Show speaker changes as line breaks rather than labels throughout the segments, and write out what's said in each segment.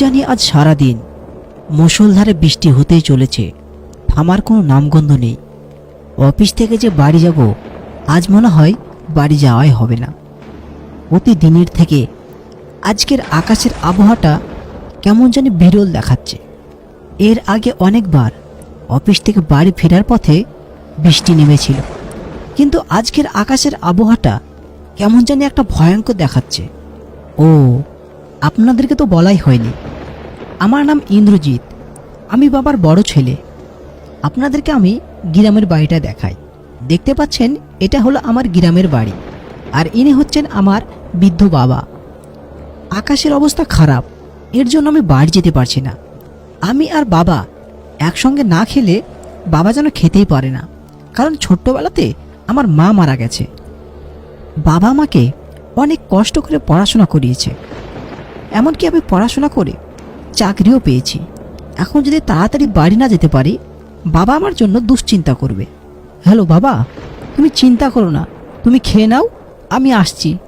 জানি আজ সারা দিন মুষলধারে বৃষ্টি হতেই চলেছে। থামার কোনো নামগন্ধ নেই। অফিস থেকে যে বাড়ি যাব, আজ মনে হয় বাড়ি যাওয়াই হবে না। প্রতিদিনের থেকে আজকের আকাশের আবহাওয়াটা কেমন জানি বিরল দেখাচ্ছে। এর আগে অনেকবার অফিস থেকে বাড়ি ফেরার পথে বৃষ্টি নেমেছিল। কিন্তু আজকের আকাশের আবহাওয়াটা কেমন জানি একটা ভয়ঙ্কর দেখাচ্ছে। ও, আপনাদেরকে তো বলাই হয়নি। আমার নাম ইন্দ্রজিৎ। আমি বাবার বড় ছেলে। আপনাদেরকে আমি গ্রামের বাড়িটা দেখাই। দেখতে পাচ্ছেন, এটা হলো আমার গ্রামের বাড়ি। আর ইনি হচ্ছেন আমার বৃদ্ধ বাবা। আকাশের অবস্থা খারাপ। এর জন্য আমি বাড়ি যেতে পারছি না। আমি আর বাবা একসঙ্গে না খেলে বাবা যেন খেতেই পারে না। কারণ ছোট্টবেলাতে আমার মা মারা গেছে। বাবা আমাকে অনেক কষ্ট করে পড়াশোনা করিয়েছে। এমনকি আমি পড়াশোনা করে চাকরিও পেয়েছি। এখন যদি তাড়াতাড়ি বাড়ি না যেতে পারি বাবা আমার জন্য দুশ্চিন্তা করবে। হ্যালো বাবা তুমি চিন্তা করো না। তুমি খেয়ে নাও আমি আসছি।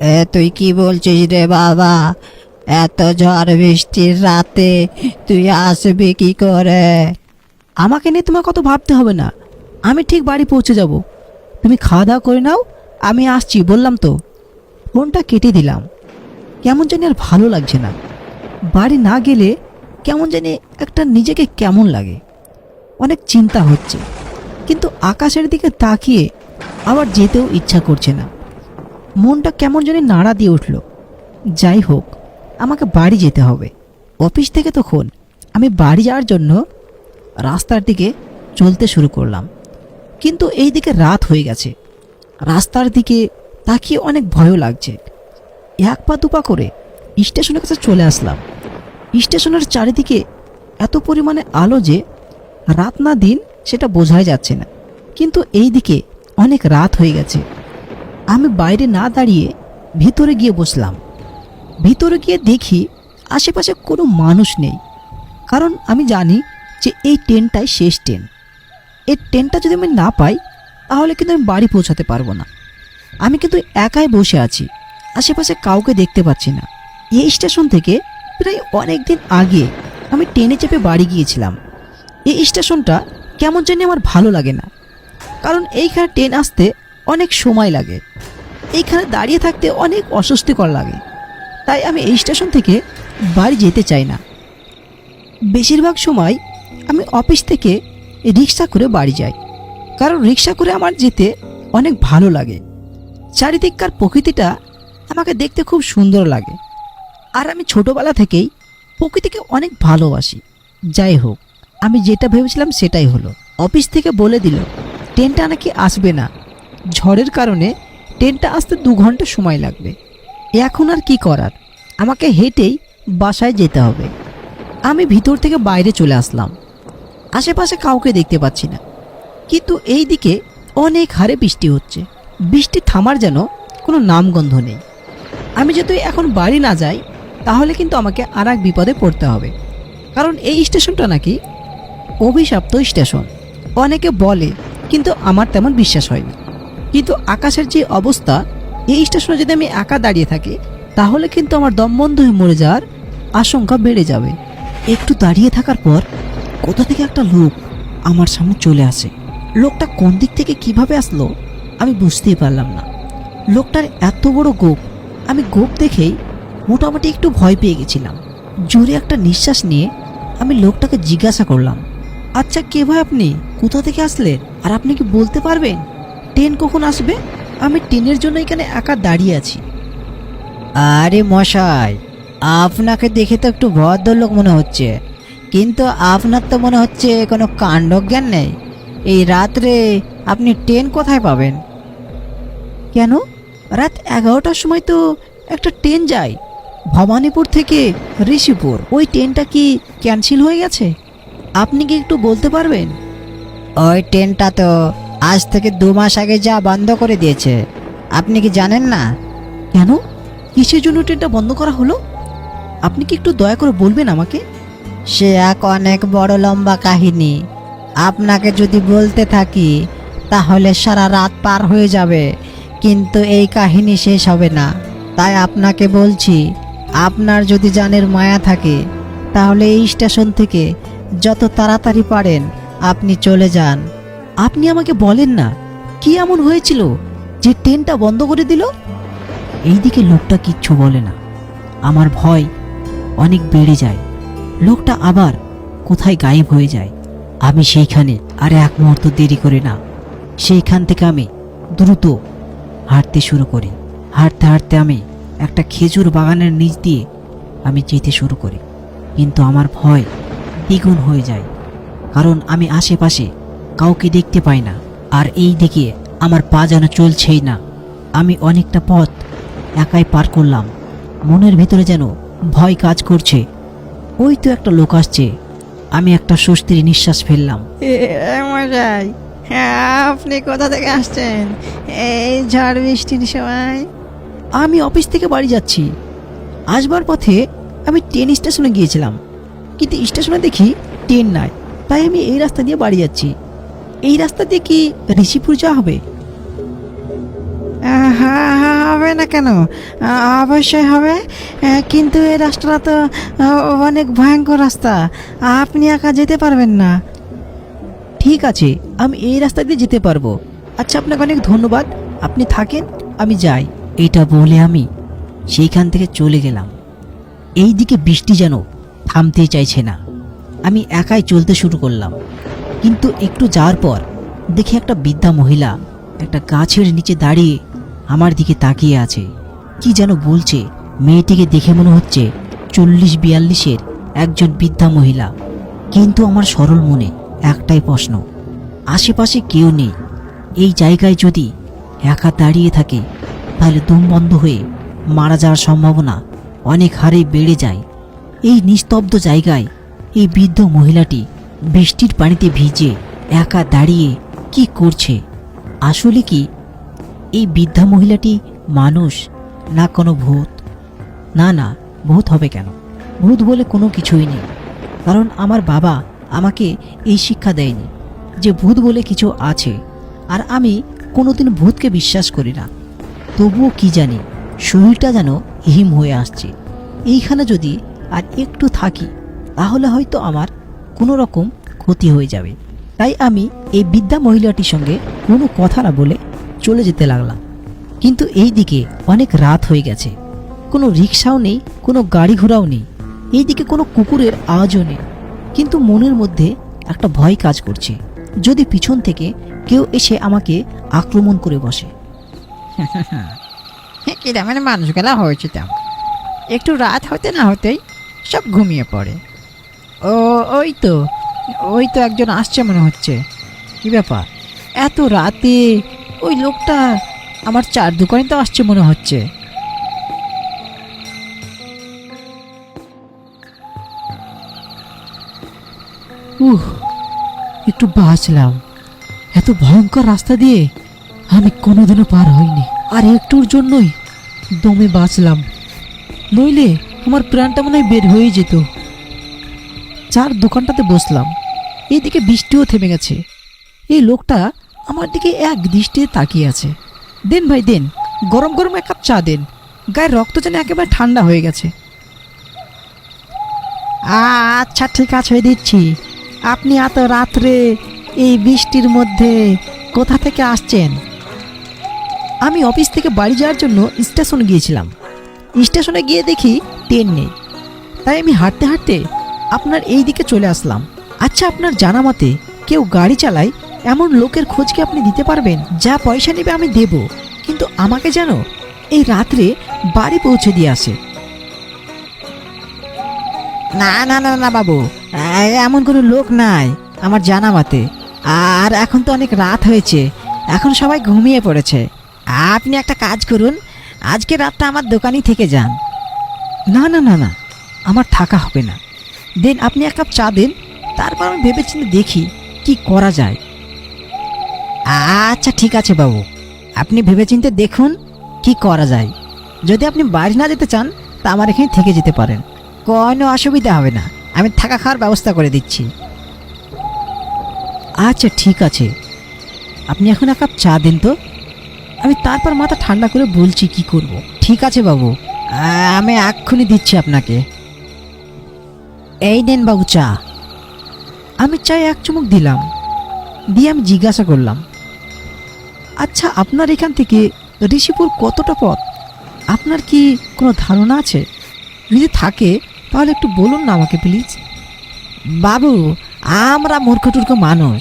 এ তুই কি বলছিস রে বাবা? এত ঝড় বৃষ্টির রাতে তুই আসবি কি করে? আমাকে নিয়ে তোমার কত ভাবতে হবে না। আমি ঠিক বাড়ি পৌঁছে যাব। তুমি খাওয়া দাওয়া করে নাও আমি আসছি বললাম তো। ফোনটা কেটে দিলাম। কেমন জানি আর ভালো লাগছে না। বাড়ি না গেলে কেমন জানি একটা নিজেকে কেমন লাগে। অনেক চিন্তা হচ্ছে। কিন্তু আকাশের দিকে তাকিয়ে আবার যেতেও ইচ্ছা করছে না। মনটা কেমন জানি নাড়া দিয়ে উঠল। যাই হোক, আমাকে বাড়ি যেতে হবে। অফিস থেকে তখন আমি বাড়ি যাওয়ার জন্য রাস্তার দিকে চলতে শুরু করলাম। কিন্তু এই দিকে রাত হয়ে গেছে। রাস্তার দিকে তাকিয়ে অনেক ভয়ও লাগছে। এক পা দুপা করে স্টেশনের কাছে চলে আসলাম। স্টেশনের চারিদিকে এত পরিমাণে আলো যে রাত না দিন সেটা বোঝাই যাচ্ছে না। কিন্তু এই দিকে অনেক রাত হয়ে গেছে। আমি বাইরে না দাঁড়িয়ে ভিতরে গিয়ে বসলাম। ভিতরে গিয়ে দেখি আশেপাশে কোনো মানুষ নেই। কারণ আমি জানি যে এই ট্রেনটাই শেষ ট্রেন। এই ট্রেনটা যদি আমি না পাই, তাহলে কিন্তু আমি বাড়ি পৌঁছাতে পারব না। আমি কিন্তু একাই বসে আছি। আশেপাশে কাউকে দেখতে পাচ্ছি না। এই স্টেশন থেকে প্রায় অনেক দিন আগে আমি ট্রেনে চেপে বাড়ি গিয়েছিলাম। এই স্টেশনটা কেমন জানি আমার ভালো লাগে না। কারণ এইখানে ট্রেন আসতে অনেক সময় লাগে। এইখানে দাঁড়িয়ে থাকতে অনেক অস্বস্তিকর লাগে। তাই আমি এই স্টেশন থেকে বাড়ি যেতে চাই না। বেশিরভাগ সময় আমি অফিস থেকে রিক্সা করে বাড়ি যাই। কারণ রিক্সা করে আমার যেতে অনেক ভালো লাগে। চারিদিককার প্রকৃতিটা আমাকে দেখতে খুব সুন্দর লাগে। আর আমি ছোটবেলা থেকেই প্রকৃতিকে অনেক ভালোবাসি। যাই হোক, আমি যেটা ভেবেছিলাম সেটাই হলো। অফিস থেকে বলে দিল, ট্রেনটা নাকি আসবে না? ঝড়ের কারণে ট্রেনটা আসতে দু ঘণ্টা সময় লাগবে। এখন আর কি করার? আমাকে হেঁটেই বাসায় যেতে হবে। আমি ভিতর থেকে বাইরে চলে আসলাম। আশেপাশে কাউকে দেখতে পাচ্ছি না। কিন্তু এই দিকে অনেক হারে বৃষ্টি হচ্ছে। বৃষ্টি থামার যেন কোনো নামগন্ধ নেই। আমি যদি এখন বাড়ি না যাই তাহলে কিন্তু আমাকে আর এক বিপদে পড়তে হবে। কারণ এই স্টেশনটা নাকি অভিশপ্ত স্টেশন। অনেকে বলে, কিন্তু আমার তেমন বিশ্বাস হয়নি। কিন্তু আকাশের যে অবস্থা, এই স্টেশনে যদি আমি একা দাঁড়িয়ে থাকি, তাহলে কিন্তু আমার দম বন্ধ হয়ে মরে যাওয়ার আশঙ্কা বেড়ে যাবে। একটু দাঁড়িয়ে থাকার পর কোথা থেকে একটা লোক আমার সামনে চলে আসে। লোকটা কোন দিক থেকে কীভাবে আসলো, আমি বুঝতেই পারলাম না। লোকটার এত বড় গোপ, আমি গোপ দেখেই মোটামুটি একটু ভয় পেয়ে গেছিলাম। জোরে একটা নিঃশ্বাস নিয়ে আমি লোকটাকে জিজ্ঞাসা করলাম আচ্ছা কে ভাই আপনি? কোথা থেকে আসলেন আর আপনি কি বলতে পারবেন? ট্রেন কখন আসবে? আমি ট্রেনের জন্য এখানে একা দাঁড়িয়ে আছি। আরে মশাই, আপনাকে দেখে তো একটু ভদ্রলোক মনে হচ্ছে। কিন্তু আপনার তো মনে হচ্ছে কোনো কাণ্ডজ্ঞান নেই। এই রাত্রে আপনি ট্রেন কোথায় পাবেন? কেন? রাত এগারোটার সময় তো একটা ট্রেন যায়। ভবানীপুর থেকে ঋষিপুর। ওই ট্রেনটা কি ক্যান্সেল হয়ে গেছে? আপনি কি একটু বলতে পারবেন? ওই ট্রেনটা তো আজ থেকে দু মাস আগে যা বন্ধ করে দিয়েছে। আপনি কি জানেন না? কেন? কিসের জন্য ট্রেনটা বন্ধ করা হলো? আপনি কি একটু দয়া করে বলবেন আমাকে? সে এক অনেক বড় লম্বা কাহিনী। আপনাকে যদি বলতে থাকি তাহলে সারা রাত পার হয়ে যাবে। কিন্তু এই কাহিনী শেষ হবে না। তাই আপনাকে বলছি আপনার যদি জানের মায়া থাকে, তাহলে এই স্টেশন থেকে যত তাড়াতাড়ি পারেন আপনি চলে যান। আপনি আমাকে বলেন না, কি এমন হয়েছিল যে ট্রেনটা বন্ধ করে দিল? এইদিকে লোকটা কিচ্ছু বলে না। আমার ভয় অনেক বেড়ে যায়। লোকটা আবার কোথায় গায়েব হয়ে যায়। আমি সেইখানে আর এক মুহূর্ত দেরি করি না। সেইখান থেকে আমি দ্রুত হাঁটতে শুরু করি। হাঁটতে হাঁটতে আমি একটা খেজুর বাগানের নিচ দিয়ে আমি যেতে শুরু করি। কিন্তু আমার ভয় দ্বিগুণ হয়ে যায়। কারণ আমি আশেপাশে কাউকে দেখতে পাই না। আর এই দিকে আমার পা যেন চলছেই না। আমি অনেকটা পথ একাই পার করলাম। মনের ভিতরে যেন ভয় কাজ করছে। ওই তো একটা লোক আসছে। আমি একটা স্বস্তির নিঃশ্বাস ফেললাম।
হ্যাঁ আপনি কোথা থেকে আসছেন? এই ঝড় বৃষ্টির সময়।
আমি অফিস থেকে বাড়ি যাচ্ছি। আসবার পথে আমি ট্রেন স্টেশনে গিয়েছিলাম। কিন্তু স্টেশনে দেখি ট্রেন নাই তাই আমি এই রাস্তা দিয়ে বাড়ি যাচ্ছি। এই রাস্তা দিয়ে কি ঋষিপুর যাওয়া হবে?
হ্যাঁ হ্যাঁ, হবে না কেন? অবশ্যই হবে। কিন্তু এই রাস্তাটা তো অনেক ভয়ঙ্কর রাস্তা। আপনি একা যেতে পারবেন না।
ঠিক আছে আমি এই রাস্তা দিয়ে যেতে পারব। আচ্ছা আপনাকে অনেক ধন্যবাদ। আপনি থাকেন আমি যাই। এটা বলে আমি সেইখান থেকে চলে গেলাম। এই দিকে বৃষ্টি যেন থামতেই চাইছে না। আমি একাই চলতে শুরু করলাম। কিন্তু একটু যাওয়ার পর দেখি একটা বৃদ্ধা মহিলা একটা গাছের নিচে দাঁড়িয়ে আমার দিকে তাকিয়ে আছে। কি যেন বলছে মেয়েটিকে দেখে মনে হচ্ছে চল্লিশ বিয়াল্লিশের একজন বৃদ্ধা মহিলা। কিন্তু আমার সরল মনে একটাই প্রশ্ন, আশেপাশে কেউ নেই। এই জায়গায় যদি একা দাঁড়িয়ে থাকে তাহলে দম বন্ধ হয়ে মারা যাওয়ার সম্ভাবনা অনেক হারে বেড়ে যায়। এই নিস্তব্ধ জায়গায় এই বৃদ্ধ মহিলাটি বৃষ্টির পানিতে ভিজে একা দাঁড়িয়ে কি করছে? আসলে কি এই বৃদ্ধা মহিলাটি মানুষ না কোনো ভূত? না না, ভূত হবে কেন? ভূত বলে কোনো কিছুই নেই। কারণ আমার বাবা আমাকে এই শিক্ষা দেয়নি যে ভূত বলে কিছু আছে। আর আমি কোনোদিন ভূতকে বিশ্বাস করি না। তবুও কি জানি শরীরটা যেন হিম হয়ে আসছে। এইখানে যদি আর একটু থাকি, তাহলে হয়তো আমার কোনো রকম ক্ষতি হয়ে যাবে। তাই আমি এই বিদ্যা মহিলাটির সঙ্গে কোনো কথা না বলে চলে যেতে লাগলাম। কিন্তু এই দিকে অনেক রাত হয়ে গেছে। কোনো রিক্সাও নেই, কোনো গাড়ি ঘোড়াও নেই। এই দিকে কোনো কুকুরের আওয়াজও নেই। কিন্তু মনের মধ্যে একটা ভয় কাজ করছে। যদি পিছন থেকে কেউ এসে আমাকে আক্রমণ করে বসে
কি মানে মানুষগুলা হয়েছে তেমন। একটু রাত হতে না হতেই সব ঘুমিয়ে পড়ে। ও, ওই তো ওই তো একজন আসছে মনে হচ্ছে। কি ব্যাপার? এত রাতে ওই লোকটা আমার চার দোকানে তো আসছে মনে হচ্ছে।
উহ, একটু বাঁচলাম। এত ভয়ঙ্কর রাস্তা দিয়ে আমি কোনোদিনও পার হইনি। আর একটুর জন্যই দমে বাঁচলাম। নইলে আমার প্রাণটা মনে হয় বের হয়ে যেত। চার দোকানটাতে বসলাম। এইদিকে বৃষ্টিও থেমে গেছে। এই লোকটা আমার দিকে এক দৃষ্টিতে তাকিয়ে আছে। দেন ভাই, দেন, গরম গরম এক কাপ চা দেন। গায়ের রক্ত যেন একেবারে ঠান্ডা হয়ে গেছে।
আচ্ছা ঠিক আছে দিচ্ছি। আপনি এত রাত্রে এই বৃষ্টির মধ্যে কোথা থেকে আসছেন?
আমি অফিস থেকে বাড়ি যাওয়ার জন্য স্টেশন গিয়েছিলাম। স্টেশনে গিয়ে দেখি ট্রেন নেই। তাই আমি হাঁটতে হাঁটতে আপনার এই দিকে চলে আসলাম। আচ্ছা আপনার জানা মতে কেউ গাড়ি চালায় এমন লোকের খোঁজ কি আপনি দিতে পারবেন? যা পয়সা নেবে আমি দেব। কিন্তু আমাকে যেন এই রাত্রে বাড়ি পৌঁছে দিয়ে আসে।
না না না না, বাবু এমন কোনো লোক নাই আমার জানা মতে। আর এখন তো অনেক রাত হয়েছে। এখন সবাই ঘুমিয়ে পড়েছে। আপনি একটা কাজ করুন, আজকে রাতটা আমার দোকানেই থেকে যান।
না না না না, আমার থাকা হবে না। দেন আপনি এক কাপ চা দেন, তারপর আমি ভেবেচিন্তে দেখি কি করা যায়।
আচ্ছা ঠিক আছে বাবু। আপনি ভেবেচিন্তে দেখুন কি করা যায়। যদি আপনি বাড়ি না যেতে চান, তা আমার এখানে থেকে যেতে পারেন। কোনো অসুবিধা হবে না। আমি থাকা খাওয়ার ব্যবস্থা করে দিচ্ছি।
আচ্ছা ঠিক আছে। আপনি এখন এক কাপ চা দেন তো। আমি তারপর মাথা ঠান্ডা করে বলছি, কি করব? ঠিক আছে বাবু।
আমি এক্ষুনি দিচ্ছি আপনাকে। এই নেন বাবু চা। আমি চাই এক চুমুক দিলাম, দিয়ে আমি জিজ্ঞাসা করলাম আচ্ছা আপনার এখান থেকে ঋষিপুর কতটা পথ? আপনার কি কোনো ধারণা আছে? যদি থাকে, তাহলে একটু বলুন না আমাকে, প্লিজ। বাবু, আমরা মূর্খ টুর্খ মানুষ।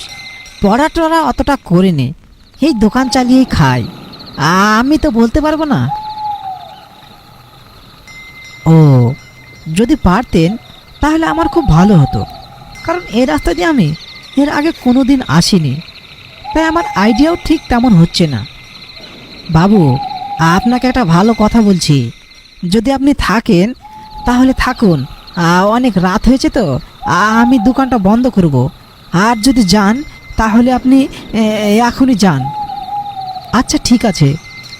পড়া টড়া অতটা করে নে। এই দোকান চালিয়েই খাই। আমি তো বলতে পারব না। ও, যদি পারতেন, তাহলে আমার খুব ভালো হতো। কারণ এই রাস্তা দিয়ে আমি এর আগে কোনো দিন আসিনি। তাই আমার আইডিয়াও ঠিক তেমন হচ্ছে না। বাবু, আপনাকে একটা ভালো কথা বলছি। যদি আপনি থাকেন, তাহলে থাকুন। অনেক রাত হয়েছে তো। আমি দোকানটা বন্ধ করব। আর যদি যান, তাহলে আপনি এখনই যান। আচ্ছা ঠিক আছে।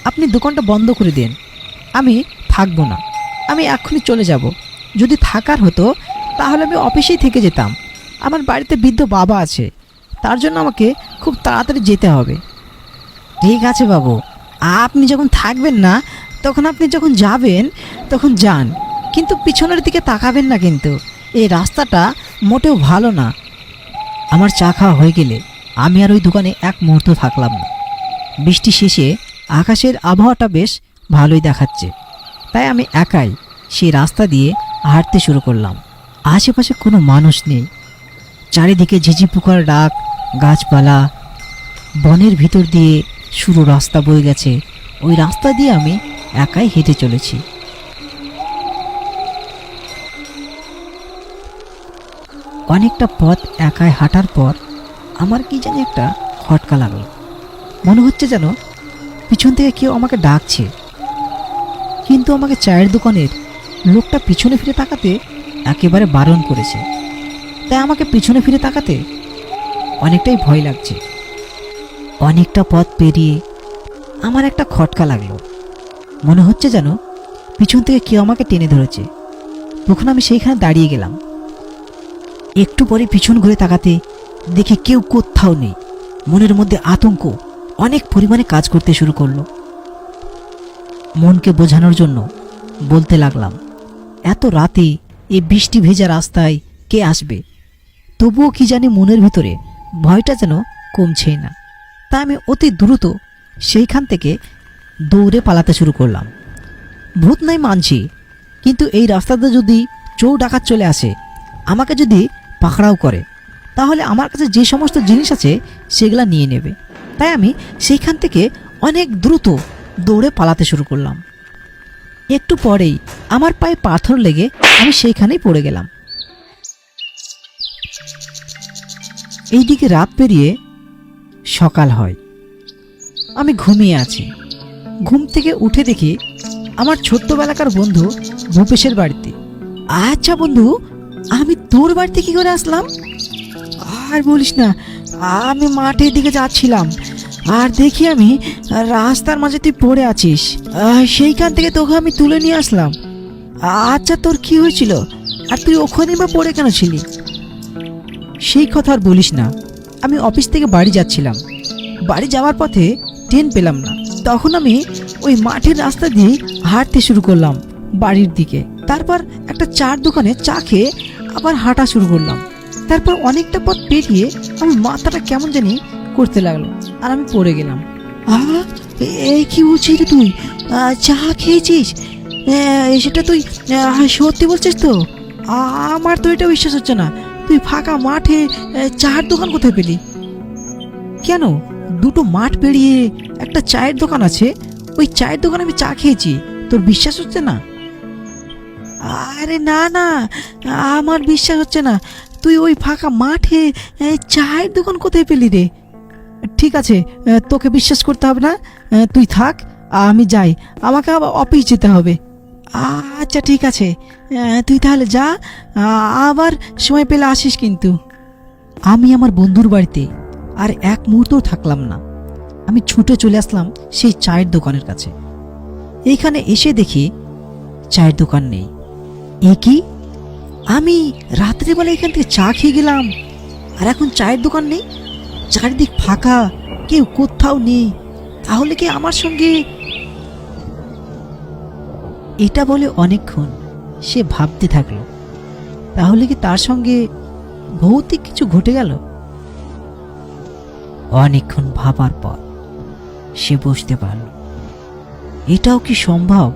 আপনি দোকানটা বন্ধ করে দিন। আমি থাকব না। আমি এক্ষুনি চলে যাব। যদি থাকার হতো, তাহলে আমি অফিসেই থেকে যেতাম। আমার বাড়িতে বৃদ্ধ বাবা আছে। তার জন্য আমাকে খুব তাড়াতাড়ি যেতে হবে। ঠিক আছে, বাবু। আপনি যখন থাকবেন না, তখন আপনি যখন যাবেন, তখন যান। কিন্তু পিছনের দিকে তাকাবেন না কিন্তু। এই রাস্তাটা মোটেও ভালো না। আমার চা খাওয়া হয়ে গেলে আমি আর ওই দোকানে এক মুহূর্ত থাকলাম না। বৃষ্টি শেষে আকাশের আবহাওয়াটা বেশ ভালোই দেখাচ্ছে। তাই আমি একাই সেই রাস্তা দিয়ে হাঁটতে শুরু করলাম। আশেপাশে কোনো মানুষ নেই। চারিদিকে ঝিঝি পোকার ডাক, গাছপালা, বনের ভিতর দিয়ে শুরু রাস্তা বয়ে গেছে। ওই রাস্তা দিয়ে আমি একাই হেঁটে চলেছি। অনেকটা পথ একাই হাঁটার পর আমার কি জানি একটা খটকা লাগল। মনে হচ্ছে যেন পিছন থেকে কেউ আমাকে ডাকছে। কিন্তু আমাকে চায়ের দোকানের লোকটা পিছনে ফিরে তাকাতে একেবারে বারণ করেছে। তাই আমাকে পিছনে ফিরে তাকাতে অনেকটাই ভয় লাগছে। অনেকটা পথ পেরিয়ে আমার একটা খটকা লাগল। মনে হচ্ছে যেন পিছন থেকে কেউ আমাকে টেনে ধরেছে। তখন আমি সেইখানে দাঁড়িয়ে গেলাম। একটু পরে পিছন ঘুরে তাকাতে দেখি কেউ কোথাও নেই। মনের মধ্যে আতঙ্ক অনেক পরিমাণে কাজ করতে শুরু করল। মনকে বোঝানোর জন্য বলতে লাগলাম, এত রাতে এই বৃষ্টি ভেজা রাস্তায় কে আসবে? তবুও কি জানি মনের ভিতরে ভয়টা যেন কমছেই না। তাই আমি অতি দ্রুত সেইখান থেকে দৌড়ে পালাতে শুরু করলাম। ভূত নাই মানছি, কিন্তু এই রাস্তাতে যদি চৌ ডাকাত চলে আসে, আমাকে যদি পাকড়াও করে, তাহলে আমার কাছে যে সমস্ত জিনিস আছে সেগুলা নিয়ে নেবে। তাই আমি সেইখান থেকে অনেক দ্রুত দৌড়ে পালাতে শুরু করলাম। একটু পরেই আমার পায়ে পাথর লেগে আমি সেইখানেই পড়ে গেলাম। এইদিকে রাত পেরিয়ে সকাল হয়। আমি ঘুমিয়ে আছি। ঘুম থেকে উঠে দেখি আমার ছোট্টবেলাকার বন্ধু ভূপেশের বাড়িতে। আচ্ছা বন্ধু, আমি তোর বাড়িতে কি করে আসলাম? আর বলিস না, আমি মাঠের দিকে যাচ্ছিলাম। আর দেখি আমি, রাস্তার মাঝে তুই পড়ে আছিস। সেইখান থেকে তোকে আমি তুলে নিয়ে আসলাম। আচ্ছা তোর কি হয়েছিল? আর তুই ওখানে বা পড়ে কেন ছিলি? সেই কথা আর বলিস না। আমি অফিস থেকে বাড়ি যাচ্ছিলাম। বাড়ি যাওয়ার পথে ট্রেন পেলাম না। তখন আমি ওই মাঠের রাস্তা দিয়ে হাঁটতে শুরু করলাম বাড়ির দিকে। তারপর একটা চার দোকানে চা খেয়ে আবার হাঁটা শুরু করলাম। তারপর অনেকটা পথ পেরিয়ে আমার মাথাটা কেমন জানি করতে লাগল আর আমি পড়ে গেলাম। এই কি বলছিস রে তুই? চা খেয়েছিস? সেটা তুই সত্যি বলছিস তো? আমার তো এটা বিশ্বাস হচ্ছে না। তুই ফাঁকা মাঠে চায়ের দোকান কোথায় পেলি? কেন? দুটো মাঠ পেরিয়ে একটা চায়ের দোকান আছে। ওই চায়ের দোকানে আমি চা খেয়েছি। তোর বিশ্বাস হচ্ছে না? আরে না না, আমার বিশ্বাস হচ্ছে না। তুই ওই ফাঁকা মাঠে চায়ের দোকান কোথায় পেলি রে? ঠিক আছে তোকে বিশ্বাস করতে হবে না তুই থাক, আমি যাই, আমাকে অফিস যেতে হবে। আচ্ছা ঠিক আছে তুই তাহলে যা আবার সময় পেলে আসিস কিন্তু। আমি আমার বন্ধুর বাড়িতে আর এক মুহূর্তও থাকলাম না। আমি ছুটে চলে আসলাম সেই চায়ের দোকানের কাছে। এইখানে এসে দেখি চায়ের দোকান নেই। এ কি? আমি রাত্রিবেলা এখান থেকে চা খেয়ে গেলাম, আর এখন চায়ের দোকান নেই? চারিদিক ফাঁকা, কেউ কোথাও নেই। তাহলে কি আমার সঙ্গে?
এটা বলে অনেকক্ষণ সে ভাবতে থাকল। তাহলে কি তার সঙ্গে ভৌতিক কিছু ঘটে গেল? অনেকক্ষণ ভাবার পর সে বুঝতে পারল, এটাও কি সম্ভব?